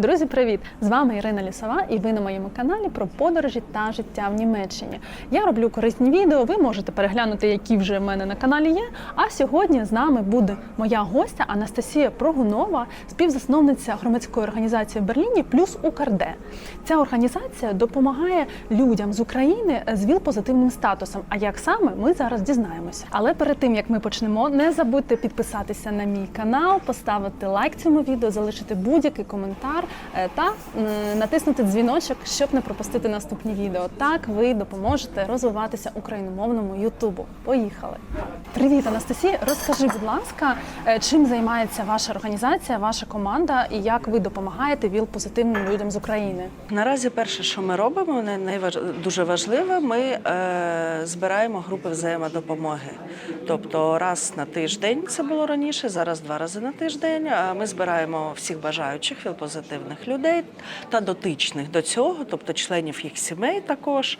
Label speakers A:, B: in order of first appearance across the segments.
A: Друзі, привіт! З вами Ірина Лісова, і ви на моєму каналі про подорожі та життя в Німеччині. Я роблю корисні відео. Ви можете переглянути, які вже в мене на каналі є. А сьогодні з нами буде моя гостя Анастасія Прогунова, співзасновниця громадської організації в Берліні плюс Укрде. Ця організація допомагає людям з України з ВІЛ-позитивним статусом. А як саме ми зараз дізнаємося. Але перед тим як ми почнемо, не забудьте підписатися на мій канал, поставити лайк цьому відео, залишити будь-який коментар та натиснути дзвіночок, щоб не пропустити наступні відео. Так ви допоможете розвиватися україномовному Ютубу. Поїхали! Привіт, Анастасія. Розкажи, будь ласка, е, чим займається ваша організація, ваша команда і як ви допомагаєте ВІЛ-позитивним людям з України?
B: Наразі перше, що ми робимо, не найваж... дуже важливе, ми е, збираємо групи взаємодопомоги. Тобто раз на тиждень це було раніше, зараз два рази на тиждень. е, Ми збираємо всіх бажаючих віл-позитивних людей та дотичних до цього, тобто членів їх сімей також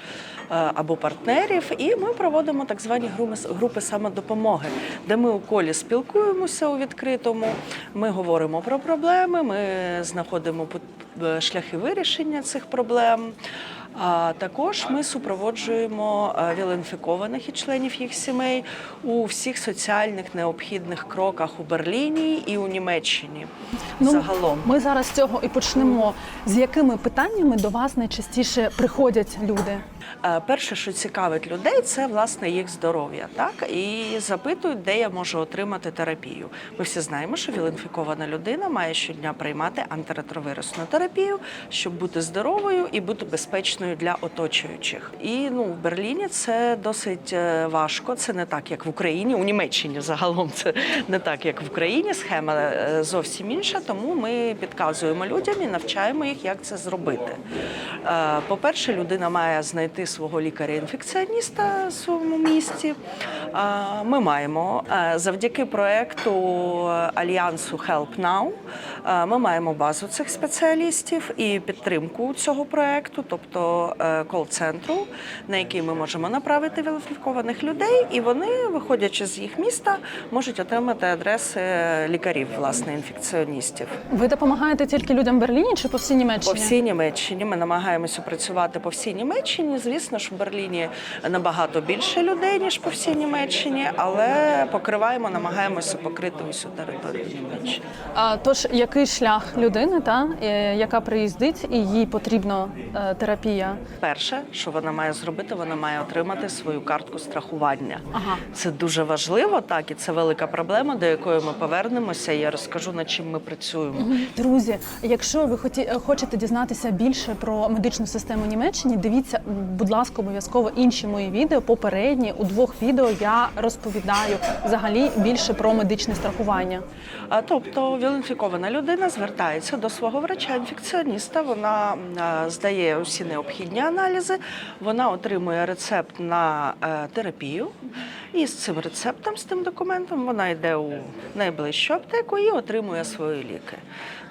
B: е, або партнерів. І ми проводимо так звані групи, самодопомоги, де ми у колі спілкуємося у відкритому. Ми говоримо про проблеми, ми знаходимо е, шляхи вирішення цих проблем. А також ми супроводжуємо віленфікованих і членів їх сімей у всіх соціальних необхідних кроках у Берліні і у Німеччині. Загалом
A: Ну, ми зараз з цього і почнемо. З якими питаннями до вас найчастіше приходять люди?
B: Е, Перше, що цікавить людей, це власне їх здоров'я, так і запитують, де я можу отримати терапію. Ми всі знаємо, що віл-інфікована людина має щодня приймати антиретровірусну терапію, щоб бути здоровою і бути безпечною для оточуючих. І ну в Берліні це досить е, важко. Це не так, як в Україні. У Німеччині загалом це не так, як в Україні. Схема е, зовсім інша. Тому ми підказуємо людям і навчаємо їх, як це зробити. Е, По-перше, людина має знайти свого лікаря-інфекціоніста в своєму місті. Е, Ми маємо е, завдяки проекту Альянсу Help Now. Е, Ми маємо базу цих спеціалістів і підтримку цього проекту, тобто е, кол-центру, на який ми можемо направити віліфікованих людей, і вони, виходячи з їх міста, можуть отримати адреси лікарів, власне, інфекціоністів.
A: Ви допомагаєте тільки людям в Берліні чи по всій Німеччині?
B: По всій Німеччині ми намагаємося працювати по всій Німеччині. Звісно ж, в Берліні набагато більше людей ніж по всій Німеччині, але покриваємо, намагаємося покрити усю територію Німеччини.
A: А, тож, який шлях людини, та е, яка приїздить, і їй потрібна е, терапія?
B: Перше, що вона має зробити, вона має отримати свою картку страхування.
A: Ага.
B: Це дуже важливо, так і це велика проблема, до якої ми повернемося. Я розкажу над чим ми працюємо.
A: Друзі, якщо ви хоті, хочете дізнатися більше про медичну систему Німеччини, дивіться, будь ласка, обов'язково інші мої відео. Попередні у двох відео я розповідаю взагалі більше про медичне страхування.
B: А тобто віл-інфікована людина звертається до свого врача-інфекціоніста. Вона е, здає усі необхідні аналізи, вона отримує рецепт на е, терапію. І з цим рецептом, з тим документом, вона йде у найближчу аптеку і отримує свої ліки.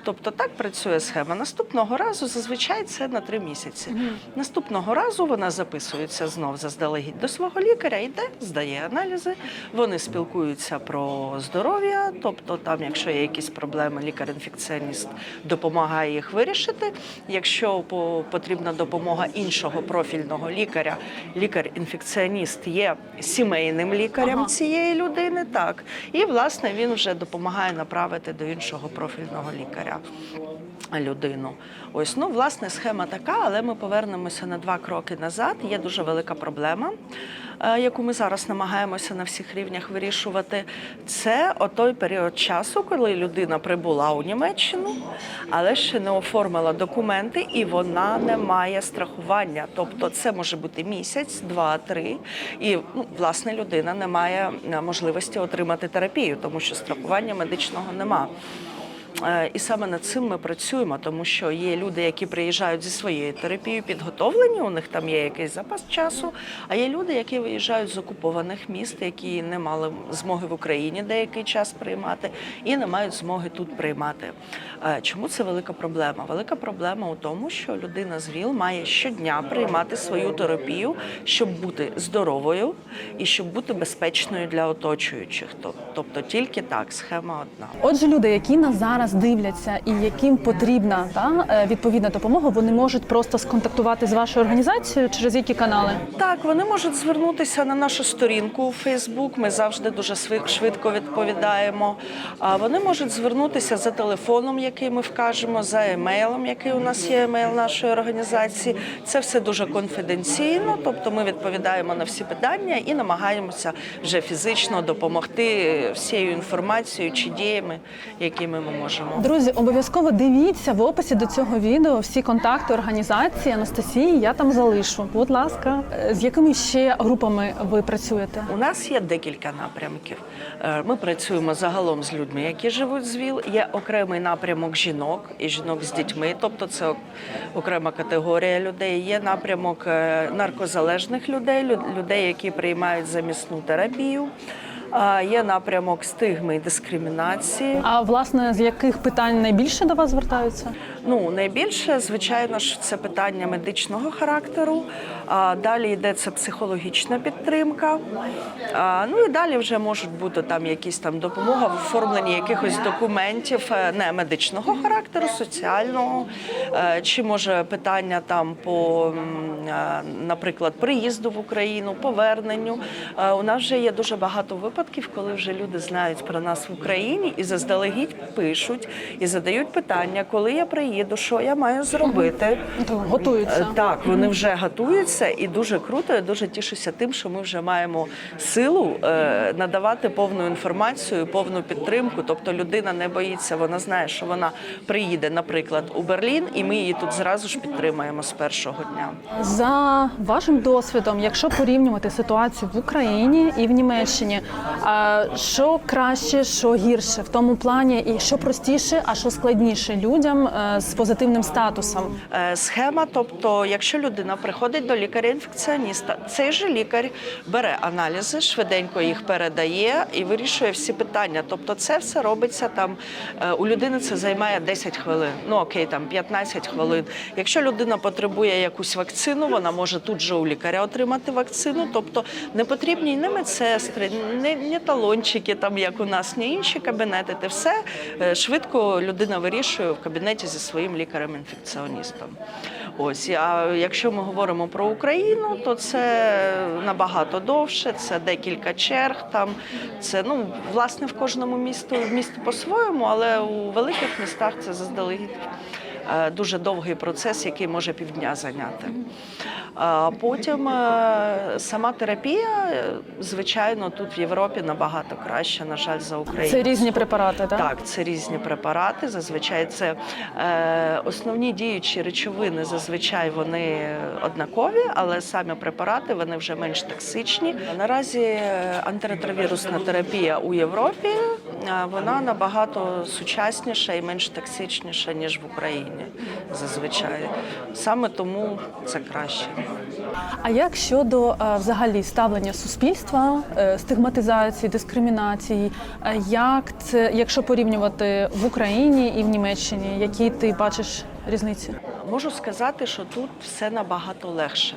B: Тобто так працює схема. Наступного разу зазвичай це на три місяці. Наступного разу вона записується знов заздалегідь до свого лікаря, йде, здає аналізи. Вони спілкуються про здоров'я, тобто там, якщо є якісь проблеми, лікар-інфекціоніст допомагає їх вирішити. Якщо потрібна допомога іншого профільного лікаря, лікар-інфекціоніст є сімейним лікарем
A: Ага.
B: цієї людини, так і власне він вже допомагає направити до іншого профільного лікаря людину. Ось ну власне схема така, але ми повернемося на два кроки назад. Є дуже велика проблема, яку ми зараз намагаємося на всіх рівнях вирішувати. Це отой період часу, коли людина прибула у Німеччину, але ще не оформила документи, і вона не має страхування. Тобто, це може бути місяць, два, три, і ну, власне людина не має е, можливості отримати терапію, тому що страхування медичного нема. Е, І саме над цим ми працюємо, тому що є люди, які приїжджають зі своєю терапією, підготовлені, у них там є якийсь запас часу. А є люди, які виїжджають з окупованих міст, які не мали змоги в Україні деякий час приймати і не мають змоги тут приймати. Е, Чому це велика проблема? Велика проблема у тому, що людина з ВІЛ має щодня приймати свою терапію, щоб бути здоровою і щоб бути безпечною для оточуючих. Тобто тільки так, схема одна.
A: Отже, люди, які нас зараз нас дивляться і яким потрібна та, е, відповідна допомога, вони можуть просто сконтактувати з вашою організацією через які канали?
B: Так, вони можуть звернутися на нашу сторінку у Фейсбук. Ми завжди дуже швидко відповідаємо. А вони можуть звернутися за телефоном, який ми вкажемо, за емейлом, який у нас є емейл нашої організації. Це все дуже конфіденційно, тобто ми відповідаємо на всі питання і намагаємося вже фізично допомогти всією інформацією чи діями, якими ми можемо.
A: Друзі, обов'язково дивіться в описі до цього відео всі контакти організації Анастасії. Я там залишу. Будь ласка, Е, з якими ще групами ви працюєте?
B: У нас є декілька напрямків. Е, Ми працюємо загалом з людьми, які живуть з ВІЛ. Є окремий напрямок жінок і жінок з дітьми, тобто це окрема категорія людей. Є напрямок е, наркозалежних людей, лю- людей, які приймають замісну терапію. Є напрямок стигми і дискримінації.
A: А власне з яких питань найбільше до вас звертаються?
B: Ну, найбільше, звичайно ж, це питання медичного характеру. А далі йде це психологічна підтримка. А, ну і далі вже можуть бути там якісь там допомога в оформленні якихось документів е, не медичного характеру, соціального, Е, чи може питання там по, е, наприклад, приїзду в Україну, поверненню. У нас вже є дуже багато випадків, коли вже люди знають про нас в Україні і заздалегідь пишуть і задають питання, коли я приїду, що я маю зробити.
A: Готуються.
B: Е, Так, вони вже готуються, і дуже круто. Я дуже тішуся тим, що ми вже маємо силу е, надавати повну інформацію, повну підтримку. Тобто людина не боїться, вона знає, що вона приїде, наприклад, у Берлін, і ми її тут зразу ж підтримаємо з першого дня.
A: За вашим досвідом, якщо порівнювати ситуацію в Україні і в Німеччині, що краще, що гірше в тому плані, і що простіше, а що складніше людям е, з позитивним статусом?
B: Е, Схема, тобто, якщо людина приходить до лікаря-інфекціоніста, цей же лікар бере аналізи, швиденько їх передає і вирішує всі питання. Тобто, це все робиться там е, у людини. Це займає 10 хвилин. Ну окей, там 15 хвилин. Якщо людина потребує якусь вакцину, вона може тут же у лікаря отримати вакцину. Тобто не потрібні ні медсестри, ні, ні талончики, там як у нас, ні інші кабінети. Те все е, швидко людина вирішує в кабінеті зі своїм лікарем-інфекціоністом. Ось а якщо ми говоримо про Україну, то це набагато довше. Це декілька черг. Там це ну власне в кожному місту місто по-своєму, але у великих містах це заздалегідь. Е, Дуже довгий процес, який може півдня зайняти. Потім е, сама терапія, звичайно, тут в Європі набагато краще, на жаль, за Україну.
A: Це різні препарати, так?
B: Так, це різні препарати. Зазвичай це е, основні діючі речовини. Зазвичай вони однакові, але самі препарати вони вже менш токсичні. Наразі антиретровірусна терапія у Європі вона набагато сучасніша і менш токсичніша ніж в Україні. Зазвичай саме тому це краще.
A: А як щодо е, взагалі ставлення суспільства, е, стигматизації, дискримінації? Е, Як це, якщо порівнювати в Україні і в Німеччині, які ти бачиш різниці?
B: Можу сказати, що тут все набагато легше.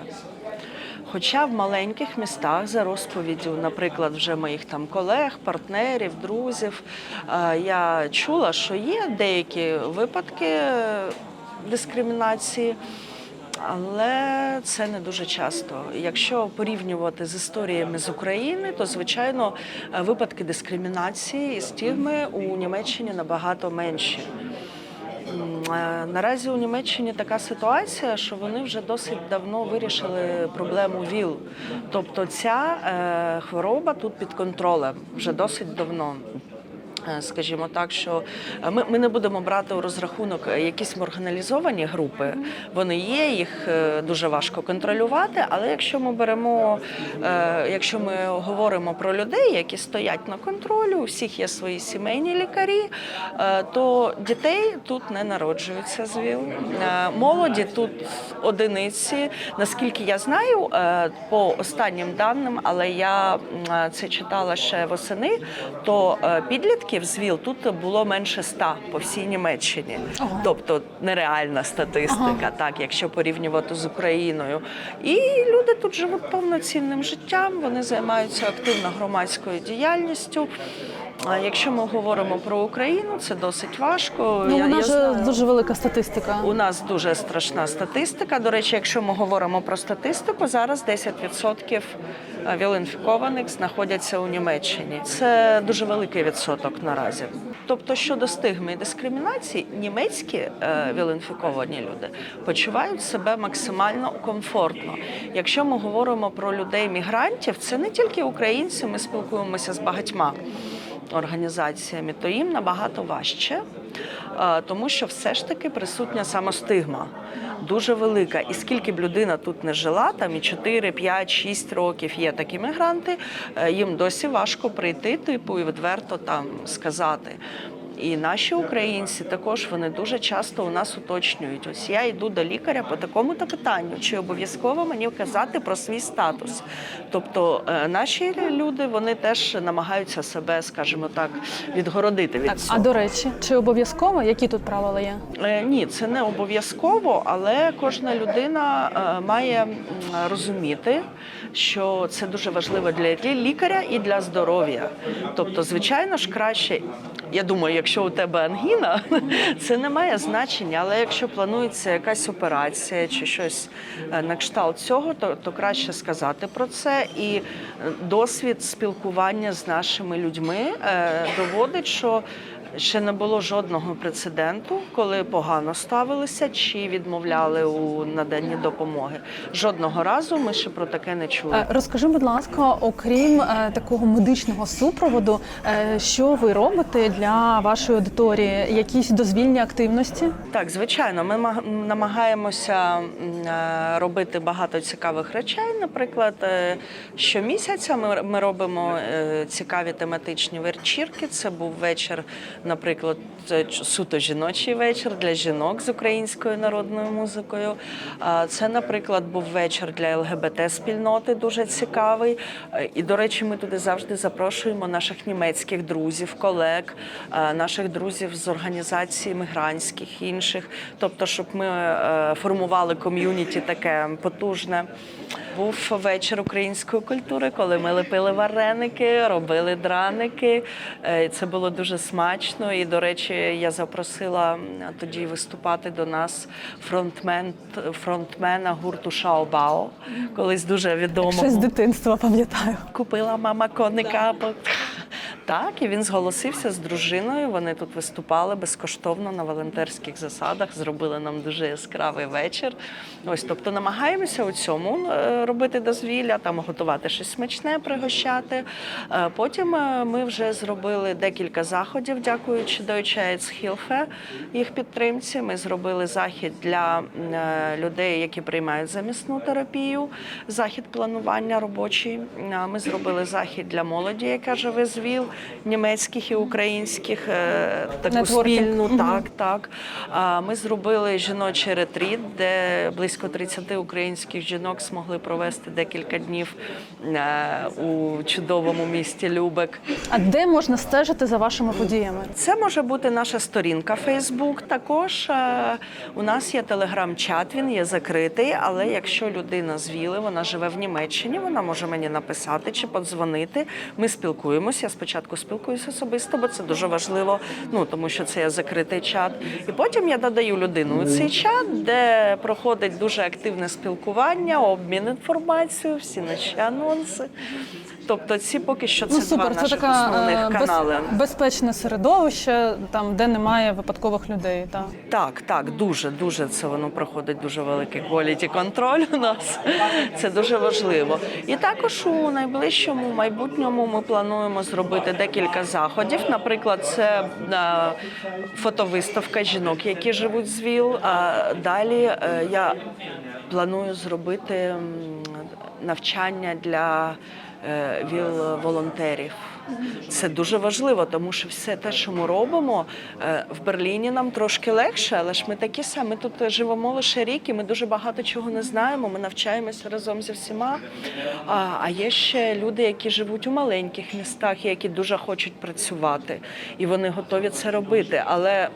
B: Хоча в маленьких містах за розповіддю, наприклад, вже моїх там колег, партнерів, друзів, е, я чула, що є деякі випадки е, дискримінації. Але це не дуже часто. Якщо порівнювати з історіями з України, то звичайно е, випадки дискримінації і стігми у Німеччині набагато менші. Е, Наразі у Німеччині така ситуація, що вони вже досить давно вирішили проблему ВІЛ. Тобто ця е, хвороба тут під контролем вже досить давно. Е, Скажімо так, що е, ми, ми не будемо брати у розрахунок якісь маргіналізовані групи. Вони є, їх е, дуже важко контролювати. Але якщо ми беремо, якщо ми говоримо про людей, які стоять на контролю, у всіх є свої сімейні лікарі, то дітей тут не народжуються з ВІЛ. Молоді тут одиниці. Наскільки я знаю, по останнім даним, але я це читала ще восени, то е, підлітків з ВІЛ тут було менше ста по всій Німеччині.
A: Ага.
B: Тобто нереальна статистика, так, якщо порівнювати з Україною. І люди тут живуть повноцінним життям, вони займаються активно громадською діяльністю. А якщо ми говоримо про Україну, це досить важко.
A: Ну,
B: Я-
A: вона
B: я знаю.
A: дуже велика статистика.
B: У нас дуже страшна статистика. До речі, якщо ми говоримо про статистику, зараз 10% віл-інфікованих знаходяться у Німеччині. Це дуже великий відсоток наразі. Тобто, щодо стигми і дискримінації, німецькі е, віл-інфіковані люди почувають себе максимально комфортно. Якщо ми говоримо про людей-мігрантів, це не тільки українці, ми спілкуємося з багатьма організаціями, то їм набагато важче, е, тому що все ж таки присутня самостигма дуже велика. І скільки б людина тут не жила, там і 4, 5, 6 років є такі мігранти, е, їм досі важко прийти, типу, і відверто там сказати. І наші українці також вони дуже часто у нас уточнюють. Ось я йду до лікаря по такому-то питанню, чи обов'язково мені вказати про свій статус. Тобто е, наші люди вони теж намагаються себе, скажімо так, відгородити від
A: Так,
B: цього.
A: а до речі, чи обов'язково які тут правила є?
B: Е, Ні, це не обов'язково, але кожна людина е, має розуміти, що це дуже важливо для лікаря і для здоров'я. Тобто, звичайно ж, краще. Я думаю, якщо у тебе ангіна, це не має значення, але якщо планується якась операція чи щось е, на кшталт цього, то, то краще сказати про це. І е, досвід спілкування з нашими людьми е, доводить, що Ще не було жодного прецеденту, коли погано ставилися чи відмовляли у наданні допомоги. Жодного разу ми ще про таке не чули.
A: Е, Розкажи, будь ласка, окрім е, такого медичного супроводу, е, що ви робите для вашої аудиторії? Якісь дозвільні активності?
B: Так, звичайно, ми маг- намагаємося робити багато цікавих речей. Наприклад, щомісяця ми, робимо цікаві тематичні вечірки. Це був вечір, наприклад, суто жіночий вечір для жінок з українською народною музикою. Це, наприклад, був вечір для ЛГБТ-спільноти, дуже цікавий. Е, І, до речі, ми туди завжди запрошуємо наших німецьких друзів, колег, е, наших друзів з організацій мігрантських інших. Тобто, щоб ми е, формували ком'юніті таке потужне. Був вечір української культури, коли ми лепили вареники, робили драники. Е, Це було дуже смачно. І, до речі, я запросила тоді виступати до нас фронтмен, фронтмена гурту Шаобао, колись дуже відомого.
A: Ще з дитинства пам'ятаю.
B: Купила мама коника. Так, і він зголосився з дружиною. Вони тут виступали безкоштовно на волонтерських засадах. Зробили нам дуже яскравий вечір. Ось, тобто, намагаємося у цьому е, робити дозвілля, там готувати щось смачне, пригощати. Е, Потім е, ми вже зробили декілька заходів, дякуючи Deutsche Hilfe, їх підтримці. Ми зробили захід для людей, які приймають замісну терапію. Захід планування робочий. Ми зробили захід для молоді, яка живе з ВІЛ, німецьких і українських, е, таку спільну. Так, так. Ми зробили жіночий ретріт, де близько 30 українських жінок змогли провести декілька днів е, у чудовому місті Любек.
A: А де можна стежити за вашими подіями?
B: Це може бути наша сторінка Facebook. Також е, у нас є телеграм-чат, він є закритий. Але якщо людина з Віли, вона живе в Німеччині, вона може мені написати чи подзвонити. Ми спілкуємося. Я спочатку спілкуюся особисто, бо це дуже важливо. Ну тому що це є закритий чат. І потім я додаю людину у цей чат, де проходить дуже активне спілкування, обмін інформацією, всі наші анонси. Тобто, ці поки що це
A: ну
B: два
A: це
B: наших
A: така
B: основних
A: е, без- безпечне середовище, там де немає випадкових людей. Та.
B: Так, так, дуже, дуже це воно проходить дуже великий quality контроль у нас. Це дуже важливо. І також у найближчому майбутньому ми плануємо зробити декілька заходів. Наприклад, це е, фотовиставка жінок, які живуть з ВІЛ. А далі е, я планую зробити навчання для ВІЛ-волонтерів. Це дуже важливо, тому що все те, що ми робимо е, в Берліні, нам трошки легше, але ж ми такі самі. Ми тут живемо лише рік, і ми дуже багато чого не знаємо. Ми навчаємося разом зі всіма. А, є ще люди, які живуть у маленьких містах, які дуже хочуть працювати, і вони готові це робити. Але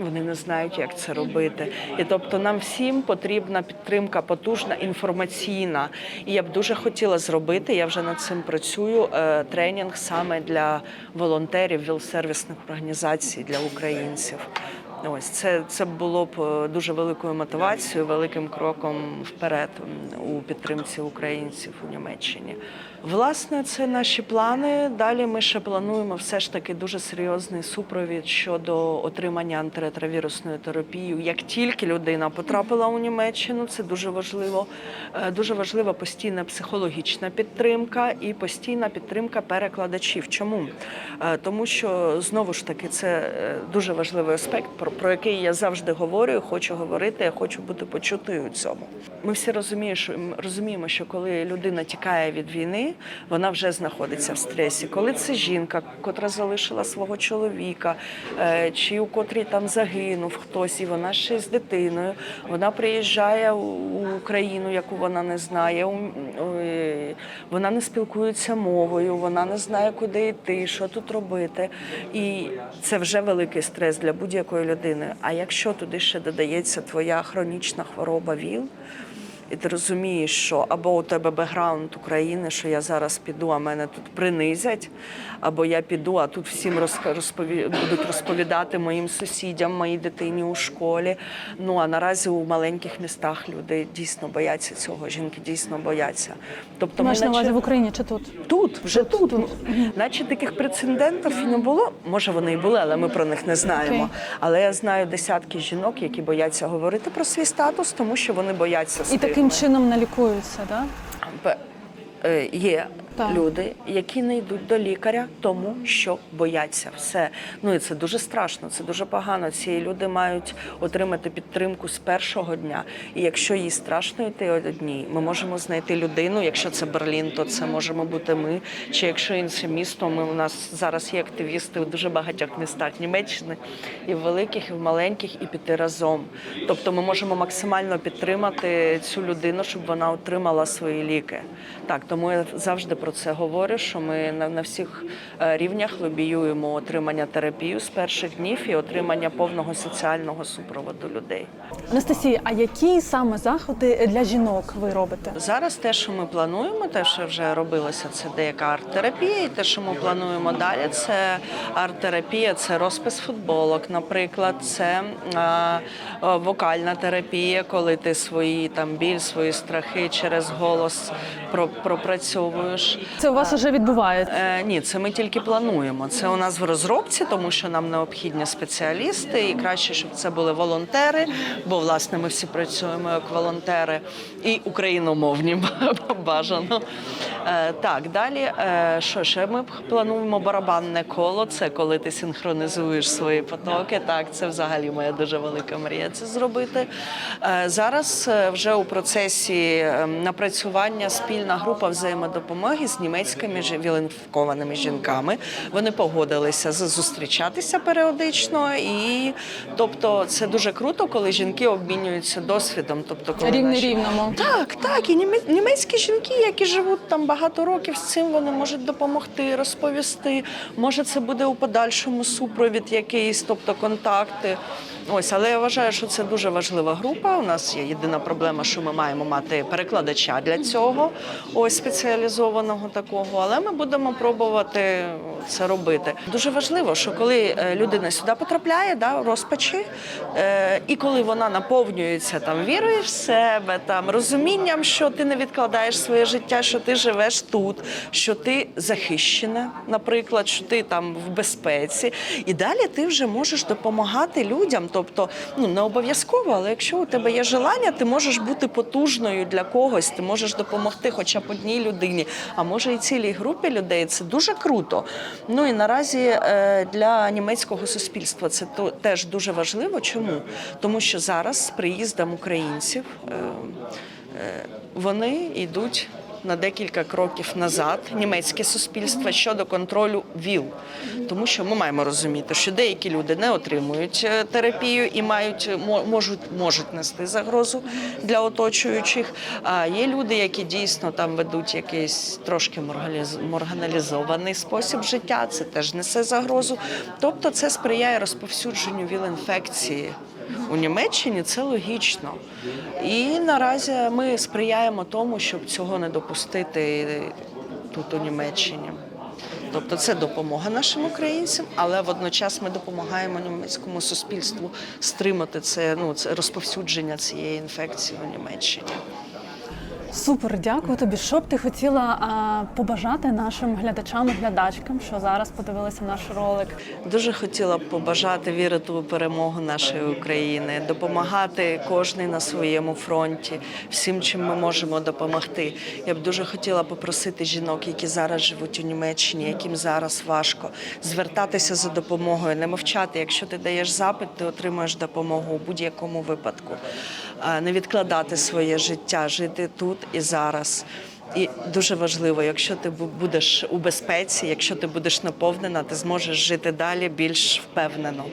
B: вони не знають, як це робити. І тобто нам всім потрібна підтримка потужна, інформаційна. І я б дуже хотіла зробити. Я вже над цим працюю. е, Тренінг саме для волонтерів, віл-сервісних організацій для українців. Ось це, це було б е, дуже великою мотивацією, великим кроком вперед у підтримці українців у Німеччині. Власне, це наші плани. Далі ми ще плануємо все ж таки дуже серйозний супровід щодо отримання антиретровірусної терапії. Як тільки людина потрапила у Німеччину, це дуже важливо. Е, Дуже важлива постійна психологічна підтримка і постійна підтримка перекладачів. Чому? Е, Тому що знову ж таки це е, дуже важливий аспект, про, який я завжди говорю, хочу говорити. Я хочу бути почутою у цьому. Ми всі розуміємо, що розуміємо, що коли людина тікає від війни, вона вже знаходиться в стресі. Коли це жінка, котра залишила свого чоловіка, е, чи у котрій там загинув хтось, і вона ще з дитиною, вона приїжджає у Україну, яку вона не знає. е, Вона не спілкується мовою, вона не знає, куди йти, що тут робити. І це вже великий стрес для будь-якої людини. А якщо туди ще додається твоя хронічна хвороба ВІЛ, і ти розумієш, що або у тебе бекграунд України, що я зараз піду, а мене тут принизять, або я піду, а тут всім розпові... будуть розповідати моїм сусідям, моїй дитині у школі. Ну а наразі у маленьких містах люди дійсно бояться цього. Жінки дійсно бояться. Тобто
A: Маєш на увазі в Україні чи тут?
B: Тут, вже тут. Наче таких прецедентів не було. Може, вони і були, але ми про них не знаємо.
A: Окей.
B: Але я знаю десятки жінок, які бояться говорити про свій статус, тому що вони бояться
A: І
B: стигми.
A: Таким чином не лікуються, да?
B: Е, Є
A: Так.
B: люди, які не йдуть до лікаря, тому що бояться все. Ну і це дуже страшно, це дуже погано. Ці люди мають отримати підтримку з першого дня. І якщо їй страшно йти одній, ми можемо знайти людину. Якщо це Берлін, то це можемо бути ми. Чи якщо інше місто, ми у нас зараз є активісти у дуже багатьох містах Німеччини, і в великих, і в маленьких, і піти разом. Тобто ми можемо максимально підтримати цю людину, щоб вона отримала свої ліки. Так, тому я завжди про це говорю, що ми на, на всіх е, рівнях лобіюємо отримання терапії з перших днів і отримання повного соціального супроводу людей.
A: Анастасія, а які саме заходи для жінок ви робите?
B: Зараз те, що ми плануємо, те, що вже робилося, це деяка арт-терапія. І те, що ми плануємо далі, це арт-терапія, це розпис футболок, наприклад, це е, вокальна терапія, коли ти свої там біль, свої страхи через голос про- пропрацьовуєш.
A: Це у вас вже відбувається.
B: Е, ні, це ми тільки плануємо. Це у нас в розробці, тому що нам необхідні спеціалісти, і краще, щоб це були волонтери, бо власне ми всі працюємо як волонтери і україномовні бажано. Е, так, далі, е, що ще ми плануємо барабанне коло. Це коли ти синхронізуєш свої потоки. Так, це взагалі моя дуже велика мрія це зробити. Е, зараз вже у процесі е, напрацювання спільна група взаємодопомоги з німецькими вілінфікованими жінками. Вони погодилися зустрічатися періодично, і тобто це дуже круто, коли жінки обмінюються досвідом. Тобто, коли
A: Рівне
B: наші-
A: рівному.
B: так, так. І німець- німецькі жінки, які живуть там багато років, з цим вони можуть допомогти, розповісти. Може, це буде у подальшому супровід якийсь, тобто контакти. Ось, але я вважаю, що це дуже важлива група. У нас є єдина проблема, що ми маємо мати перекладача для цього, ось спеціалізованого такого. Але ми будемо пробувати це робити. Дуже важливо, що коли е, людина сюди потрапляє, да, розпачі, е, і коли вона наповнюється там вірою в себе, там розумінням, що ти не відкладаєш своє життя, що ти живеш тут, що ти захищена, наприклад, що ти там в безпеці, і далі ти вже можеш допомагати людям. Тобто, ну не обов'язково, але якщо у тебе є желання, ти можеш бути потужною для когось, ти можеш допомогти хоча б одній людині, а може і цілій групі людей. Це дуже круто. Ну і наразі е, для німецького суспільства це теж дуже важливо. Чому? Тому що зараз з приїздом українців е, е, вони йдуть на декілька кроків назад німецьке суспільство щодо контролю ВІЛ. Тому що ми маємо розуміти, що деякі люди не отримують е, терапію і мають мо- можуть, можуть нести загрозу для оточуючих. А є люди, які дійсно там ведуть якийсь трошки морганалізований спосіб життя. Це теж несе загрозу. Тобто, це сприяє розповсюдженню ВІЛ-інфекції. У Німеччині це логічно. І наразі ми сприяємо тому, щоб цього не допустити тут у Німеччині. Тобто це допомога нашим українцям, але водночас ми допомагаємо німецькому суспільству стримати це, ну, це розповсюдження цієї інфекції у Німеччині.
A: Супер, дякую тобі. Що б ти хотіла а, побажати нашим глядачам і глядачкам, що зараз подивилися наш ролик?
B: Дуже хотіла б побажати вірити у перемогу нашої України, допомагати кожний на своєму фронті, всім, чим ми можемо допомогти. Я б дуже хотіла попросити жінок, які зараз живуть у Німеччині, яким зараз важко, звертатися за допомогою, не мовчати. Якщо ти даєш запит, ти отримуєш допомогу у будь-якому випадку. А, Не відкладати своє життя, жити тут і зараз. І дуже важливо, якщо ти будеш у безпеці, якщо ти будеш наповнена, ти зможеш жити далі більш впевнено.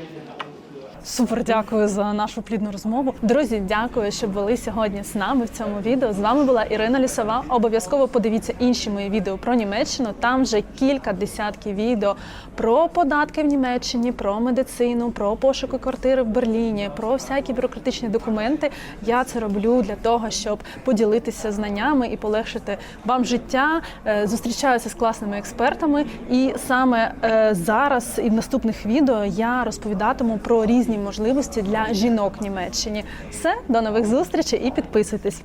A: Супер, дякую за нашу плідну розмову. Друзі, дякую, що були сьогодні з нами в цьому відео. З вами була Ірина Лісова. Обов'язково подивіться інші мої відео про Німеччину. Там вже кілька десятків відео про податки в Німеччині, про медицину, про пошуки квартири в Берліні, про всякі бюрократичні документи. Я це роблю для того, щоб поділитися знаннями і полегшити вам життя. Е, Зустрічаюся з класними експертами, і саме е, зараз і в наступних відео я розповідатиму про різні можливості для жінок в Німеччині. Все, до нових зустрічей і підписуйтесь.